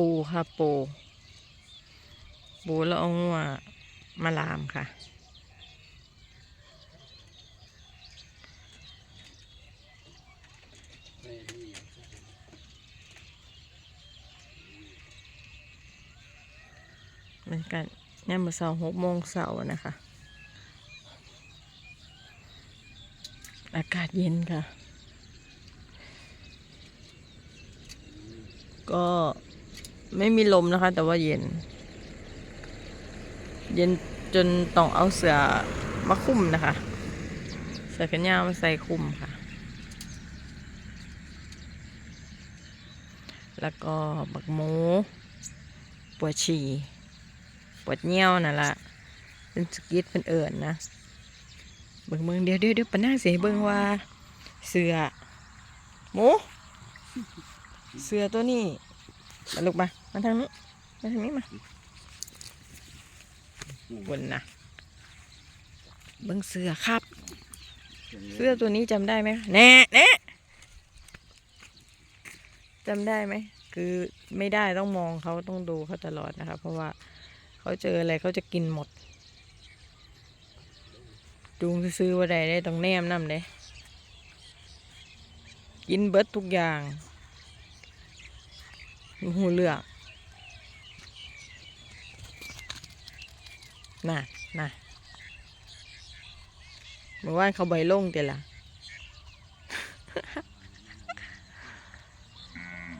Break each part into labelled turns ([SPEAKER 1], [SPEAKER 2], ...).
[SPEAKER 1] ปูค่ะปู ปูแล้วเอางัวมาลามค่ะเหมือนกันเนี่ยมาเสาร์หกโมงเสาร์นะคะ อากาศเย็นค่ะ ก็ ไม่มีลมนะคะ แต่ว่าเย็น เย็นจนต้องเอาเสือมาคุมนะคะ เสือกันยาวมาใส่คุมค่ะ แล้วก็บักหมู ปวดฉี่ ปวดเงี้ยวนั่นละเป็นสกิดเป็นเอิญนะเบิ่งเบิ่งเดี๋ยวเดี๋ยวเดี๋ยวปนั่งเสียเบิ่งว่า เสือ หมู เสือตัวนี้ มาลูกมามาทางนี้มาทางนี้มาบนนะเบิ่งเสือครับ เสื้อตัวนี้จำได้ไหมแน่แน่จำได้ไหม คือไม่ได้ต้องมองเขาต้องดูเขาตลอดนะคะ เพราะว่าเขาเจออะไรเขาจะกินหมดจูงซื้อว่าใดได้ต้องแนมน้ำเด้กินเบิดทุกอย่าง หูเลือกน่ะน่ะเมื่อวานเขาใบลงเดี๋ยวล่ะ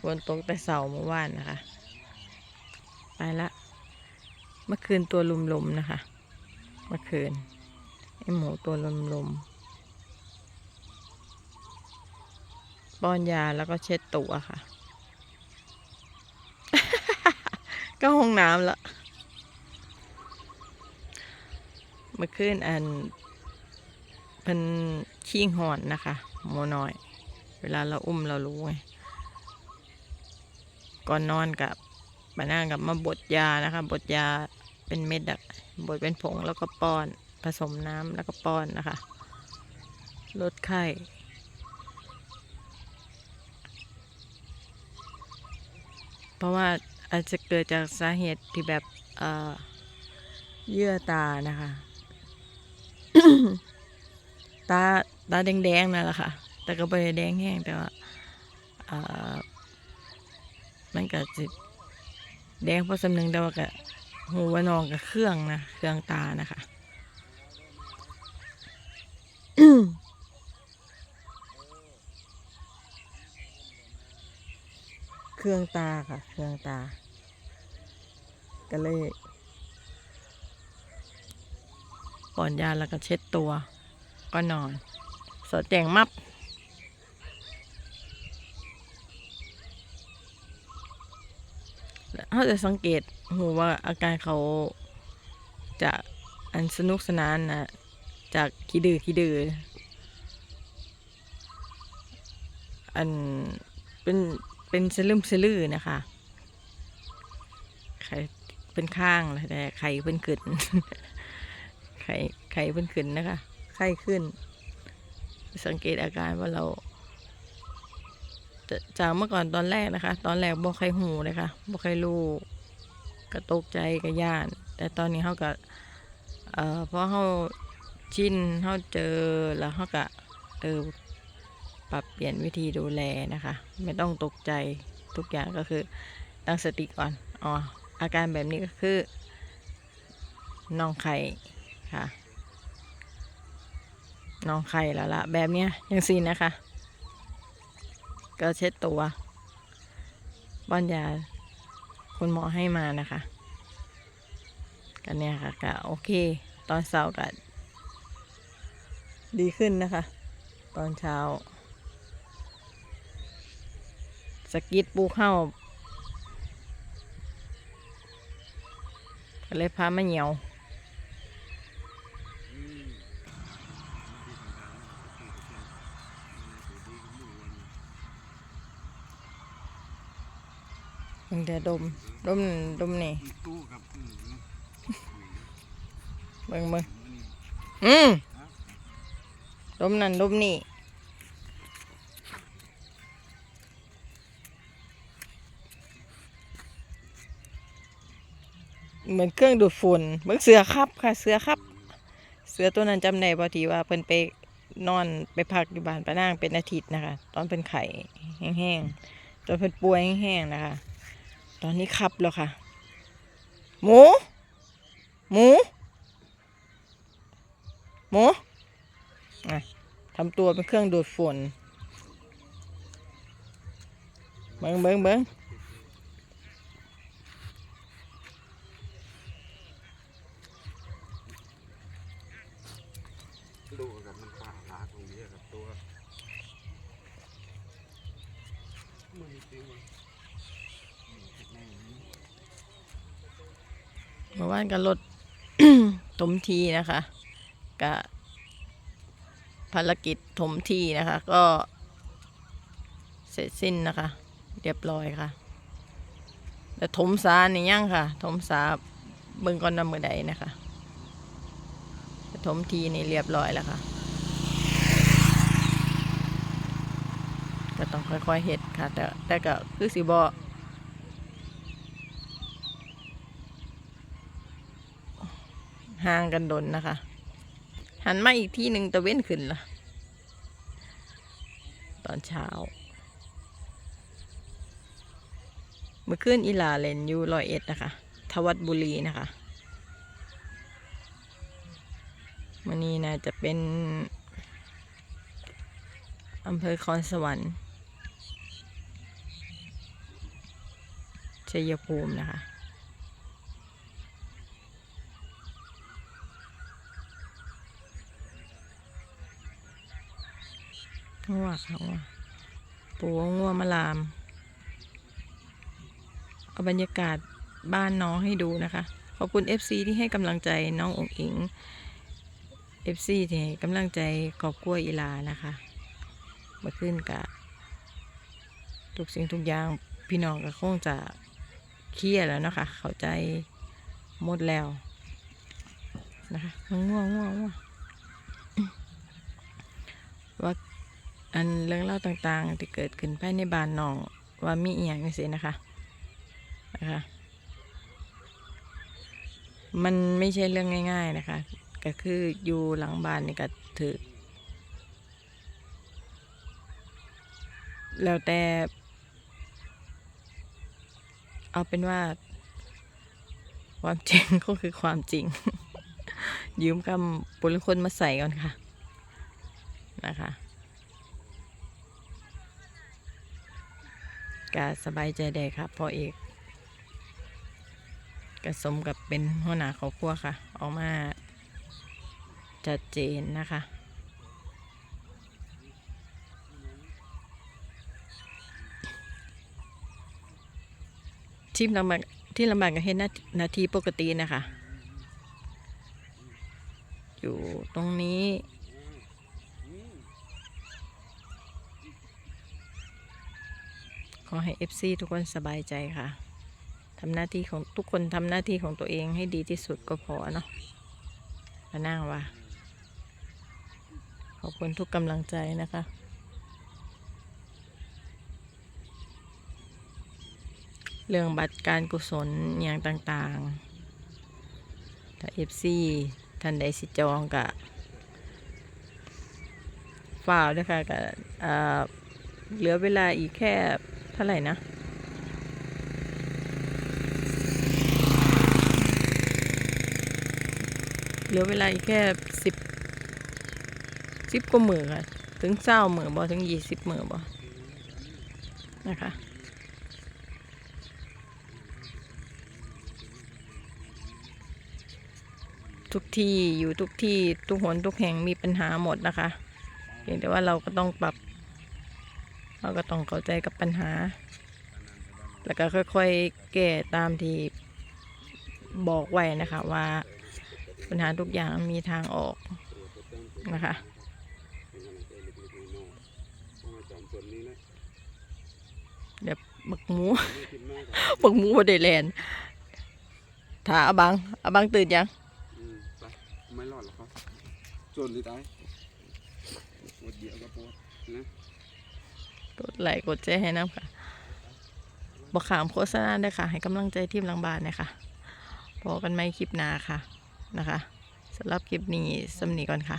[SPEAKER 1] ฝนตกแต่เสาเมื่อวานนะคะ ไปละ เมื่อคืนตัวลุมๆนะคะ เมื่อคืนไอหมูตัวลมๆป้อนยาแล้วก็เช็ดตัวค่ะ ก็ห้องน้ำละเมื่อคืนอันเป็นขี้หอนนะคะหมูน้อย เวลาเราอุ้มเรารู้ไงก่อนนอนกับมานั่งกับมาบดยานะคะ บดยาเป็นเม็ดอะบดเป็นผงแล้วก็ป้อนผสมน้ำแล้วก็ป้อนนะคะลดไข้เพราะว่า อาจจะเกิดจากสาเหตุที่แบบเอ่อเยื่อตานะคะ ตาตาแดงๆนั่นแหละค่ะ แต่ก็ไม่ได้แดงแห้งแต่ว่ามันก็สิแดงเพราะสำนึงแต่ว่าก็หูว่านองกับเครื่องนะเครื่องตานะคะเครื่องตาค่ะ เครื่องตา ก็เลยป้อนยาแล้วก็เช็ดตัว ก็นอน สอดแจงมับแล้วเขาจะสังเกตหูว่าอาการเขาจะอันสนุกสนานนะจากขี้ดื้อขี้ดื้ออันเป็นเป็นสลึมสลือนะคะไข่ เป็นข้างแต่ไข่เป็นขึ้นไข่ไข่เป็นขึ้นนะคะ ไข้ขึ้น สังเกตอาการว่าเราจากเมื่อก่อนตอนแรกนะคะ ตอนแรกบอกใครหูเลยค่ะบอกใครรู้ก็ตกใจก็ย่าน แต่ตอนนี้เขาก็เอ่อเพราะเขาชินเขาเจอแล้วเขาก็เออปรับเปลี่ยนวิธีดูแลนะคะ ไม่ต้องตกใจทุกอย่างก็คือตั้งสติก่อนอ๋อ อาการแบบนี้ก็คือน้องไข่ค่ะน้องไข่แล้วละแบบเนี้ยยังซีนะคะ ก็เช็ดตัวป้อนยาคุณหมอให้มานะคะกันเนี่ยค่ะก็โอเค ตอนเช้าก็ดีขึ้นนะคะ ตอนเช้าสกิดปูเข้า ก็เลยพามาเหนียวมึงจะดม ดมดมนี่
[SPEAKER 2] ม
[SPEAKER 1] เบิ่งเบิ่งอืมดมนั่นดมนี่ เหมือนเครื่องดูดฝุ่นเหมือนเสือครับค่ะ เสือครับ เสือตัวนั้นจำได้พอทีว่าเพิ่นไปนอนไปพักอยู่บ้านป้านางเป็นอาทิตย์นะคะ ตอนเป็นไข่แห้งๆตอนเพิ่นป่วยแห้งๆนะคะ ตอนนี้ครับแล้วค่ะ หมู หมู หมูอะทำตัวเป็นเครื่องดูดฝุ่นเบิ้งเบิ้งเบิ้ง
[SPEAKER 2] ดูกับมันป่าลาตรงนี้กับตัวมือจริง
[SPEAKER 1] เมื่อวานก็ลดถมทีนะคะกะภารกิจถมทีนะคะ ก็เสร็จสิ้นนะคะ เรียบร้อยค่ะ แต่ถมสานี่ยังค่ะ ถมสาเบิ่งก่อนนำมือใดนะคะแต่ถมทีนี่เรียบร้อยแล้วค่ะ ก็ต้องค่อยๆเฮ็ดค่ะ แต่แต่ก็คือสิบอห่างกันดนนะคะ หันมาอีกที่หนึ่งตะเว้นขึ้นละตอนเช้า เมื่อคืนอีลาเลนอยู่ร้อยเอ็ดนะคะ ทวัดบุรีนะคะมันนี้นะจะเป็นอำเภอคอนสวรรค์ ชัยภูมินะคะ งัวค่ะงัวปูงัวมะลาม เอาบรรยากาศบ้านน้องให้ดูนะคะ ขอบคุณ FC ที่ให้กำลังใจน้ององอิง FC ที่ให้กำลังใจกอบกล้วยอีลานะคะมาขึ้นกะทุกสิ่งทุกอย่างพี่น้องก็คงจะ เคลียแล้วนะคะ เข้าใจหมดแล้วนะคะง่วงง่วงง่วงว่าอันเรื่องเล่าต่างๆ ที่เกิดขึ้นภายในบ้านน้อง ว่ามีอีหยังจังซี่นะคะนะคะ มันไม่ใช่เรื่องง่าย ๆนะคะ ก็คืออยู่หลังบ้านนี่ก็ถือแล้วแต่ เอาเป็นว่า ความจริงก็คือความจริง ยืมคำปุรคนมาใส่ก่อนค่ะ นะคะก็สบายใจได้ครับพอเอกก็สมกับเป็นหัวหน้าครอบครัวค่ะ ออกมาชัดเจนนะคะ ที่ลำบากที่ลำบากก็เห็นนานาทีปกตินะคะ อยู่ตรงนี้ขอให้ FC ทุกคนสบายใจค่ะ ทำหน้าที่ของทุกคนทำหน้าที่ของตัวเองให้ดีที่สุดก็พอเนาะมานั่งว่า ขอบคุณทุกกำลังใจนะคะ เรื่องบัตรการกุศลอย่างต่างๆ ถ้า FC ท่านใดสิจองกะฝ่าวด้วยค่ะกะอ่าเหลือเวลาอีกแค่เท่าไหร่นะเหลือเวลาอีกแค่สิบสิบกว่าหมื่นค่ะ ถึงเศร้าหมื่นบ่ถึงยี่สิบหมื่นบ่นะคะ ทุกที่อยู่ทุกที่ทุกหนทุกแห่งมีปัญหาหมดนะคะเพียงแต่ว่าเราก็ต้องปรับ เราก็ต้องเข้าใจกับปัญหา แล้วก็ค่อยๆแก้ตามที่บอกไว้นะคะว่าปัญหาทุกอย่างมีทางออกนะคะเดี๋ยวบักหมูบักหมูบ่ได้แลนถ้าอาบังอาบังตื่นยัง
[SPEAKER 2] ไม่รอดหรอกครับจนหรือตายปวดเดียวก็ปวดนะ
[SPEAKER 1] กดไลค์กดแชร์ให้น้ำค่ะบอกขามโฆษณาได้วยค่ะ ให้กำลังใจทีมลังบานนะคะพอกันไหมคลิปหน้าค่ะนะคะสำหรับคลิปนี้สำนีก่อนค่ะ